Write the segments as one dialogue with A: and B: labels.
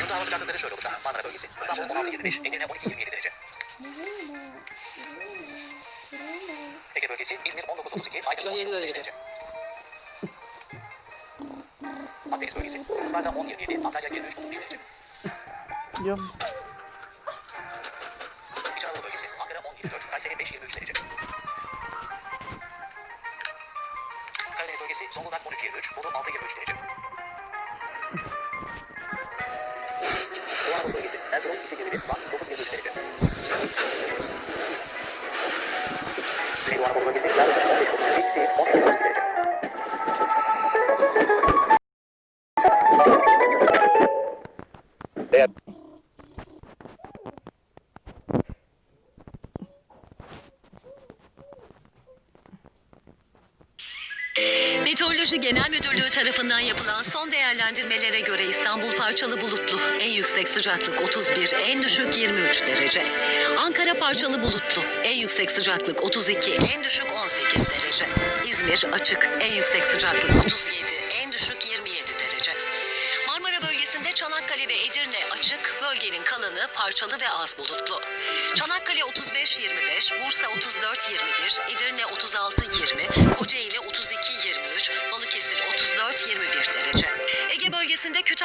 A: Yurdağın sıcaklıkları şöyle olacak. Marmara bölgesi. İstanbul 16-25, Edirne 12-27 derece. Ege bölgesi, İzmir 19-32, Aydın 17
B: derece.
A: Akdeniz bölgesi. Isparta 10-27, Antalya 23-31 derece.
C: Yum.
A: İç Anadolu bölgesi. Ankara 10-24, Kayseri 5-23 derece. Karadeniz bölgesi Zonguldak 13-23, Bolu 6-23 derece. Doğu Anadolu bölgesi Erzurum 2-21, Van 9-23 derece. Güneydoğu Anadolu bölgesi Diyarbakır 15-32, Siirt 18-32 derece.
D: Meteoroloji Genel Müdürlüğü tarafından yapılan son değerlendirmelere göre İstanbul parçalı bulutlu. En yüksek sıcaklık 31, en düşük 23 derece. Ankara parçalı bulutlu. En yüksek sıcaklık 32, en düşük 18 derece. İzmir açık. En yüksek sıcaklık 37, en düşük 27 derece. Marmara bölgesinde Çanakkale ve Edirne açık, bölgenin kalanı parçalı ve az bulutlu. Çanakkale 35-25, Bursa 34-21, Edirne 36-20, Kocaeli 32-23,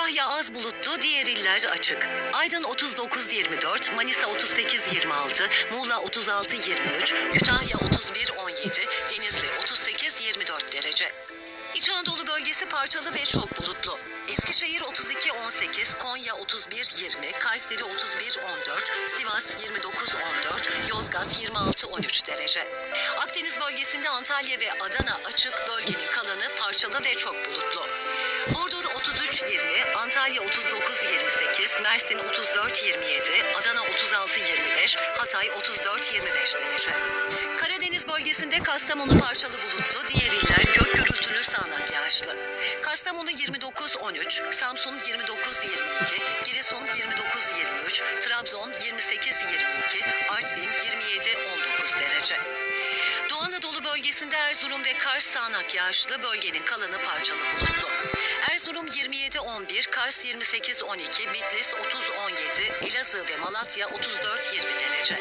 D: Kütahya az bulutlu, diğer iller açık. Aydın 39-24, Manisa 38-26, Muğla 36-23, Kütahya 31-17, Denizli 38-24 derece. İç Anadolu bölgesi parçalı ve çok bulutlu. Eskişehir 32-18, Konya 31-20, Kayseri 31-14, Sivas 29-14, Yozgat 26-13 derece. Akdeniz bölgesinde Antalya ve Adana açık, bölgenin kalanı parçalı ve çok bulutlu. Burdur 33-20, Antalya 39-28, Mersin 34-27, Adana 36-25, Hatay 34-25 derece. Karadeniz bölgesinde Kastamonu parçalı bulutlu, diğer iller gök gürültülü sağanak yağışlı. Kastamonu 29-13, Samsun 29-22, Giresun 29-23, Trabzon 28-22, Artvin 27-19 derece. Doğu Anadolu bölgesinde Erzurum ve Kars sağanak yağışlı, bölgenin kalanı parçalı bulutlu. Erzurum 27-11, Kars 28-12, Bitlis 30-17, Elazığ ve Malatya 34-20 derece.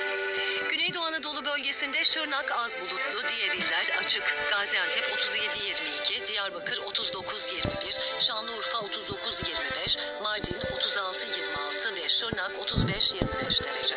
D: Güneydoğu Anadolu bölgesinde Şırnak az bulutlu, diğer iller açık. Gaziantep 37-22, Diyarbakır 39-21, Şanlıurfa 39-25, Mardin 36-26 ve Şırnak 35-25 derece.